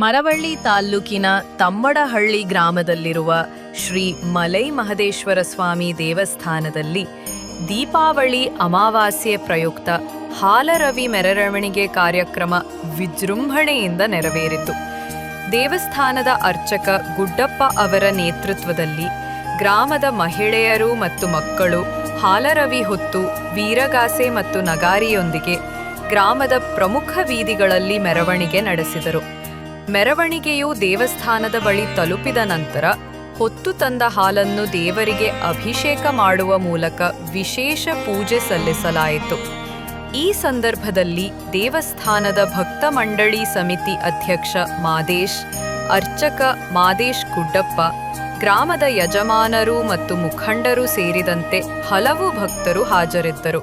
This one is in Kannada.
ಮರವಳ್ಳಿ ತಾಲ್ಲೂಕಿನ ತಮ್ಮಡಹಳ್ಳಿ ಗ್ರಾಮದಲ್ಲಿರುವ ಶ್ರೀ ಮಲೈ ಮಹದೇಶ್ವರ ಸ್ವಾಮಿ ದೇವಸ್ಥಾನದಲ್ಲಿ ದೀಪಾವಳಿ ಅಮಾವಾಸ್ಯೆ ಪ್ರಯುಕ್ತ ಹಾಲರವಿ ಮೆರವಣಿಗೆ ಕಾರ್ಯಕ್ರಮ ವಿಜೃಂಭಣೆಯಿಂದ ನೆರವೇರಿತು. ದೇವಸ್ಥಾನದ ಅರ್ಚಕ ಗುಡ್ಡಪ್ಪ ಅವರ ನೇತೃತ್ವದಲ್ಲಿ ಗ್ರಾಮದ ಮಹಿಳೆಯರು ಮತ್ತು ಮಕ್ಕಳು ಹಾಲರವಿ ಹೊತ್ತು ವೀರಗಾಸೆ ಮತ್ತು ನಗಾರಿಯೊಂದಿಗೆ ಗ್ರಾಮದ ಪ್ರಮುಖ ಬೀದಿಗಳಲ್ಲಿ ಮೆರವಣಿಗೆ ನಡೆಸಿದರು. ಮೆರವಣಿಗೆಯು ದೇವಸ್ಥಾನದ ಬಳಿ ತಲುಪಿದ ನಂತರ ಹೊತ್ತು ತಂದ ಹಾಲನ್ನು ದೇವರಿಗೆ ಅಭಿಷೇಕ ಮಾಡುವ ಮೂಲಕ ವಿಶೇಷ ಪೂಜೆ ಸಲ್ಲಿಸಲಾಯಿತು. ಈ ಸಂದರ್ಭದಲ್ಲಿ ದೇವಸ್ಥಾನದ ಭಕ್ತ ಮಂಡಳಿ ಸಮಿತಿ ಅಧ್ಯಕ್ಷ ಮಾದೇಶ್, ಅರ್ಚಕ ಮಾದೇಶ್ ಗುಡ್ಡಪ್ಪ ಗ್ರಾಮದ ಯಜಮಾನರು ಮತ್ತು ಮುಖಂಡರು ಸೇರಿದಂತೆ ಹಲವು ಭಕ್ತರು ಹಾಜರಿದ್ದರು.